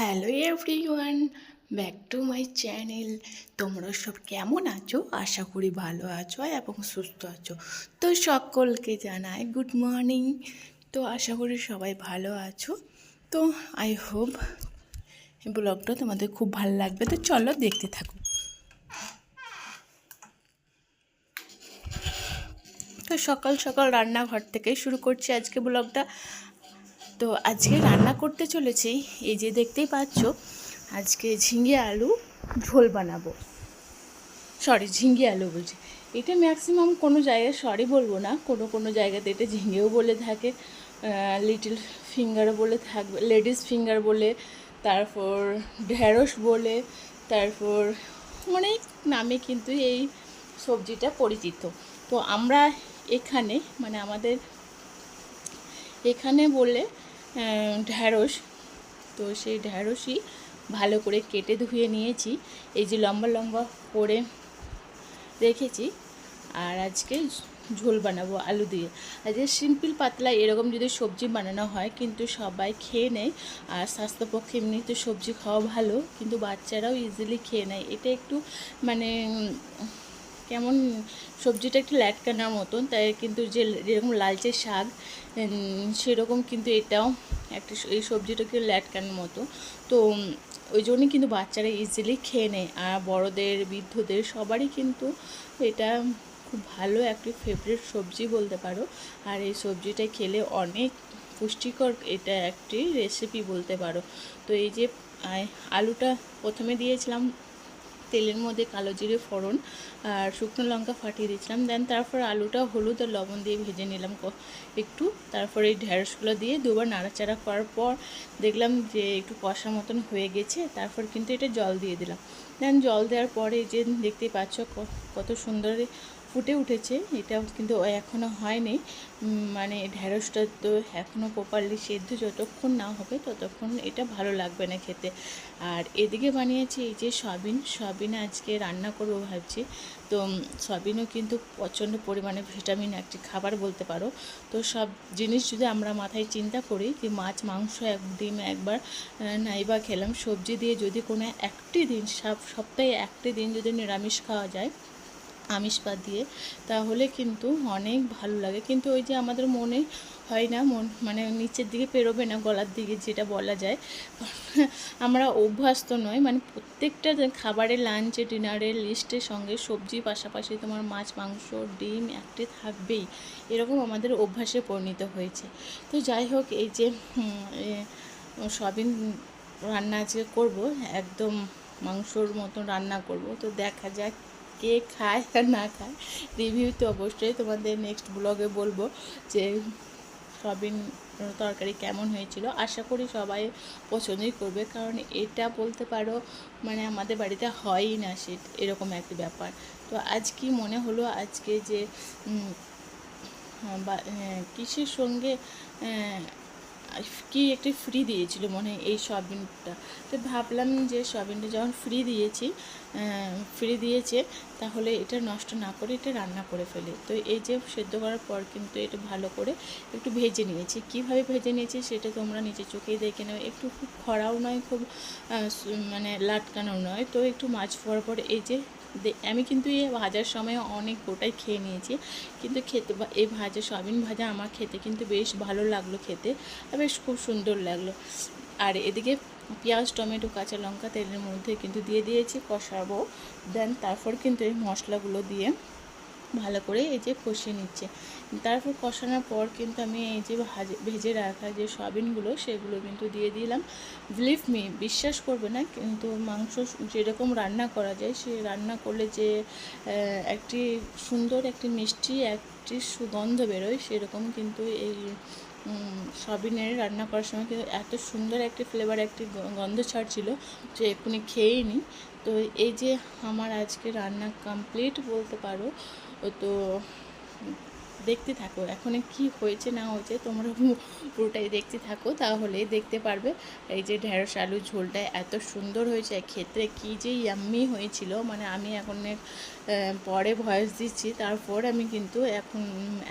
Hello everyone back to my channel তোমরা সব কেমন আছো? আশা করি ভালো আছো এবং সুস্থ আছো। তো সকলকে জানাই গুড মর্নিং তো আশা করি সবাই ভালো আছো। তো আই হোপ ব্লগটা তোমাদের খুব ভালো লাগবে। তো চলো দেখতে থাকো। তো সকাল সকাল রান্নাঘর থেকে শুরু করছি আজকে ব্লগটা। তো আজকে রান্না করতে চলেছি, এই যে দেখতেই পাচ্ছ, আজকে ঝিঙে আলু ঝোল বানাবো। সরি ঝিঙে আলু বলছি। এটা ম্যাক্সিমাম কোনো জায়গায় সরি বলব না, কোনো কোনো জায়গাতে এটা ঝিঙেও বলে থাকে লিটল ফিঙ্গার বলে থাকবে লেডিস ফিঙ্গার বলে, তারপর ঢেঁড়স বলে, তারপর অনেক নামে কিন্তু এই সবজিটা পরিচিত। তো আমরা এখানে মানে আমাদের এখানে বলে ঢ্যাঁড়স। তো সেই ঢ্যাঁড়সই ভালো করে কেটে ধুয়ে নিয়েছি। এই যে লম্বা লম্বা করে রেখেছি। আর আজকে ঝোল বানাবো আলু দিয়ে। আজকে সিম্পল পাতলা এরকম যদি সবজি বানানো হয়, কিন্তু সবাই খেয়ে নেয়। আর স্বাস্থ্যপক্ষে এমনি তো সবজি খাওয়া ভালো, কিন্তু বাচ্চারাও ইজিলি খেয়ে নেয়। এটা একটু মানে কেমন সবজিটা একটু ল্যাটকানার মতন, তাই কিন্তু যে যেরকম লালচে শাক সেরকম কিন্তু এটাও একটা এই সবজিটাকে ল্যাটকানোর মতো। তো ওই জন্যই কিন্তু বাচ্চারা ইজিলি খেয়ে নেয়, আর বড়দের, বৃদ্ধদের সবারই কিন্তু এটা খুব ভালো একটি ফেভারিট সবজি বলতে পারো। আর এই সবজিটা খেলে অনেক পুষ্টিকর এটা একটি রেসিপি বলতে পারো। তো এই যে আলুটা প্রথমে দিয়েছিলাম তেলের মধ্যে কালো জিরে, ফোড়ন আর শুকনো লঙ্কা ফাটিয়ে দিয়েছিলাম। দেন তারপর আলুটা হলুদ আর লবণ দিয়ে ভেজে নিলাম একটু। তারপরে এই ঢেঁড়সগুলো দিয়ে দুবার নাড়াচাড়া করার পর দেখলাম যে একটু কষা মতন হয়ে গেছে, তারপর কিন্তু এটা জল দিয়ে দিলাম। দেন জল দেওয়ার পরে যে দেখতেই পাচ্ছ কত সুন্দর ফুটে উঠেছে এটা কিন্তু এখনও হয়নি। মানে ঢ্যাঁড়সটা তো এখনও প্রপারলি সেদ্ধ যতক্ষণ না হবে ততক্ষণ এটা ভালো লাগবে না খেতে। আর এদিকে বানিয়েছি এই যে সয়াবিন সয়াবিন আজকে রান্না করব ভাবছি। তো উম, সয়াবিনও কিন্তু প্রচণ্ড পরিমাণে ভিটামিন একটি খাবার বলতে পারো। তো সব জিনিস যদি আমরা মাথায় চিন্তা করি যে মাছ মাংস এক ডিম একবার নাইবা খেলাম সবজি দিয়ে যদি কোনো একটি দিন সব সপ্তাহে একটি দিন যদি নিরামিষ খাওয়া যায় আমিষ বাদ দিয়ে, তাহলে কিন্তু অনেক ভালো লাগে। কিন্তু ওই যে আমাদের মনে হয় না, মন মানে নিচের দিকে পেরোবে না, গলার দিকে যেটা বলা যায়। আমরা অভ্যস্ত নয় মানে প্রত্যেকটা যে খাবারের লাঞ্চে ডিনারের লিস্টের সঙ্গে সবজি পাশাপাশি তোমার মাছ, মাংস, ডিম একটি থাকবেই। এরকম আমাদের অভ্যাসে পরিণত হয়েছে। তো যাই হোক, এই যে সয়াবিন রান্না আজকে করব, একদম মাংসর মতন রান্না করব। তো দেখা যাক কে খায় আর না খায় রিভিউ তো অবশ্যই তোমাদের নেক্সট ব্লগে বলব যে সয়াবিন তরকারি কেমন হয়েছিল। আশা করি সবাই পছন্দই করবে, কারণ এটা বলতে পারো মানে আমাদের বাড়িতে হয়ই না সে এরকম একটা ব্যাপার। তো আজ কি মনে হলো আজকে যে বা কিসের সঙ্গে কি একটি ফ্রি দিয়েছিল মনে হয় এই সয়াবিনটা। তো ভাবলাম যে সয়াবিনটা যখন ফ্রি দিয়েছি ফ্রি দিয়েছে, তাহলে এটা নষ্ট না করে এটা রান্না করে ফেলে। তো এই যে সেদ্ধ করার পর কিন্তু এটা ভালো করে একটু ভেজে নিয়েছি। কীভাবে ভেজে নিয়েছি সেটা তোমরা নিজে চোখেই দেখে নেবে। একটু খুব খরাও নয়, খুব মানে লাটকানো নয়। তো একটু মাছ পর পর এই যে আমি কিন্তু এই ভাজার সময় অনেক গোটাই খেয়ে নিয়েছি। কিন্তু খেতে এই ভাজা, সয়াবিন ভাজা আমার খেতে কিন্তু বেশ ভালো লাগল খেতে আর বেশ খুব সুন্দর লাগল। আর এদিকে পেঁয়াজ, টমেটো, কাঁচা লঙ্কা তেলের মধ্যে কিন্তু দিয়ে দিয়েছি, কষাবো, দেন তারপর কিন্তু এই মশলাগুলো দিয়ে ভালো করে এই যে কষিয়ে নিচ্ছে। তারপর কষানোর পর কিন্তু আমি এই যে ভাজে রাখা যে সয়াবিনগুলো, সেগুলো কিন্তু দিয়ে দিলাম। বিলিভ মি বিশ্বাস করবে না, কিন্তু মাংস যেরকম রান্না করা যায়, সে রান্না করলে যে একটি সুন্দর, একটি মিষ্টি একটি সুগন্ধ বেরোয়, সেরকম কিন্তু এই সবিনের রান্না করার সময় কিন্তু এত সুন্দর একটি ফ্লেভার একটি গন্ধ গন্ধ ছাড়ছিল যে এক্ষুনি খেয়েই নি। তো এই যে আমার আজকে রান্না কমপ্লিট বলতে পারো তো দেখতে থাকো। এখন কি হয়েছে না হয়েছে তোমরা পুরোটাই দেখতে থাকো, তাহলে দেখতে পারবে। এই যে ঢেঁড়স আলু ঝোলটা এত সুন্দর হয়েছে ক্ষেত্রে কি যে ইয়াম্মি হয়েছিল। মানে আমি এখন পরে ভয়েস দিচ্ছি, তারপর আমি কিন্তু এখন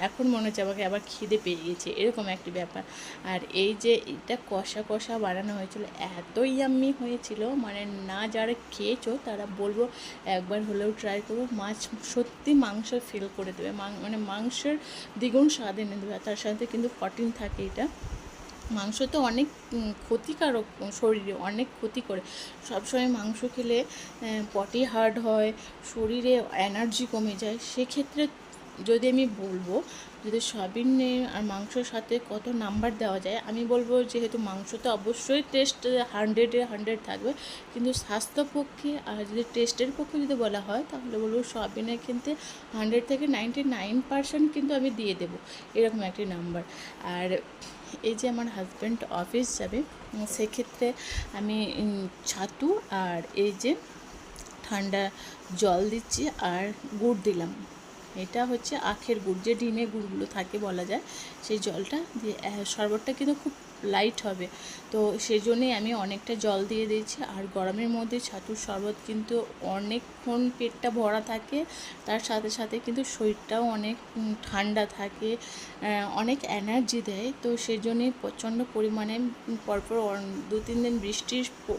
এখন মনে হচ্ছে আমাকে আবার খিদে পেয়ে গেছে এরকম একটি ব্যাপার। আর এই যে এটা কষা কষা বানানো হয়েছিল, এত ইয়াম্মি হয়েছিল। মানে না যারা খেয়েছো, তারা বলব একবার হলেও ট্রাই করো। মাছ সত্যি মাংস ফিল করে দেবে। মানে মাংসের দ্বিগুণ স্বাদ এনে দেবে, তার সাথে কিন্তু প্রোটিন থাকে এটা। মাংস তো অনেক ক্ষতিকারক শরীরে, অনেক ক্ষতি করে। সবসময় মাংস খেলে পটি হার্ড হয়, শরীরে এনার্জি কমে যায়, সেক্ষেত্রে যদি আমি বলব, যদি সয়াবিনে আর মাংসর সাথে কত নাম্বার দেওয়া যায়, আমি বলব যেহেতু মাংস তো অবশ্যই টেস্ট হান্ড্রেডে হান্ড্রেড থাকবে, কিন্তু স্বাস্থ্য পক্ষে আর যদি টেস্টের পক্ষে যদি বলা হয়, তাহলে বলব সয়াবিনের কিন্তু হান্ড্রেড থেকে নাইনটি নাইন পার্সেন্ট কিন্তু আমি দিয়ে দেবো, এরকম একটি নাম্বার। আর এই যে আমার হাজব্যান্ড অফিস যাবে সেক্ষেত্রে আমি ছাতু আর এই যে ঠান্ডা জল দিচ্ছি আর গুড় দিলাম। এটা হচ্ছে আখের গুড়, যে ডিমের গুড়গুলো থাকে বলা যায়, সেই জলটা দিয়ে শরবতটা কিন্তু খুব লাইট হবে। তো সেই জন্যেই আমি অনেকটা জল দিয়ে দিয়েছি। আর গরমের মধ্যে ছাতুর শরবত কিন্তু অনেকক্ষণ পেটটা ভরা থাকে। তার সাথে সাথে কিন্তু শরীরটাও অনেক ঠান্ডা থাকে অনেক এনার্জি দেয়। তো সেই জন্যই প্রচণ্ড পরিমাণে পরপর দু, তিন দিন বৃষ্টির প-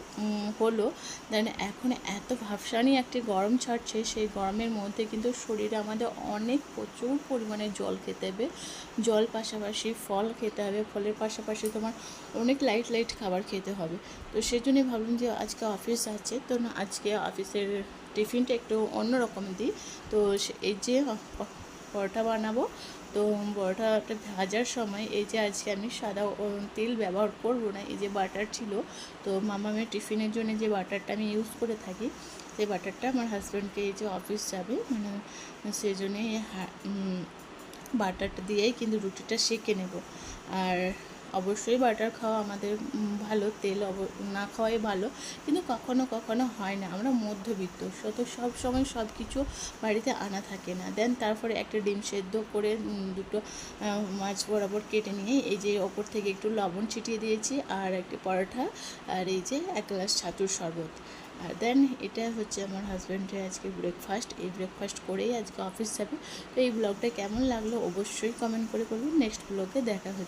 হলো। দেন এখন এত ভাবসানি একটি গরম ছাড়ছে, সেই গরমের মধ্যে কিন্তু শরীরে আমাদের অনেক প্রচুর পরিমাণে জল খেতে হবে। জল পাশাপাশি ফল খেতে হবে। ফলের পাশাপাশি তোমার অনেক লাইট লাইট খাবার খেতে হবে। তো সেই জন্যই ভাবলাম যে আজকে অফিস আছে, তো না আজকে অফিসের টিফিনটা একটু অন্য রকম দিই। তো এই যে পরোটা বানাবো, তো পরোটাটা ভাজার সময় এই যে আজকে আমি সাদা তেল ব্যবহার করব না, এই যে বাটার ছিল, তো মামা মামামের টিফিনের জন্য যে বাটারটা আমি ইউজ করে থাকি, সেই বাটারটা আমার হাজব্যান্ডকে এই যে অফিস যাবে মানে সেই জন্যই হা- বাটারটা দিয়েই কিন্তু রুটিটা সেঁকে নেব। আর অবশ্যই বাটার খাওয়া আমাদের ভালো, তেল না খাওয়াই ভালো, কিন্তু কখনো কখনো হয় না। আমরা মধ্যবিত্ত শত সব সময় সব কিছু বাড়িতে আনা থাকে না। দেন তারপরে একটা ডিম সেদ্ধ করে দুটো মাছ বরাবর কেটে নিয়ে এই যে ওপর থেকে একটু লবণ ছিটিয়ে দিয়েছি আর একটি পরোটা আর এই যে এক গ্লাস ছাতুর শরবত। আর দেন এটা হচ্ছে আমার হাজব্যান্ডের আজকে ব্রেকফাস্ট এই ব্রেকফাস্ট করেই আজকে অফিস যাবে। তো এই ব্লগটা কেমন লাগল অবশ্যই কমেন্ট করে বলুন নেক্সট ব্লগে দেখা হচ্ছে।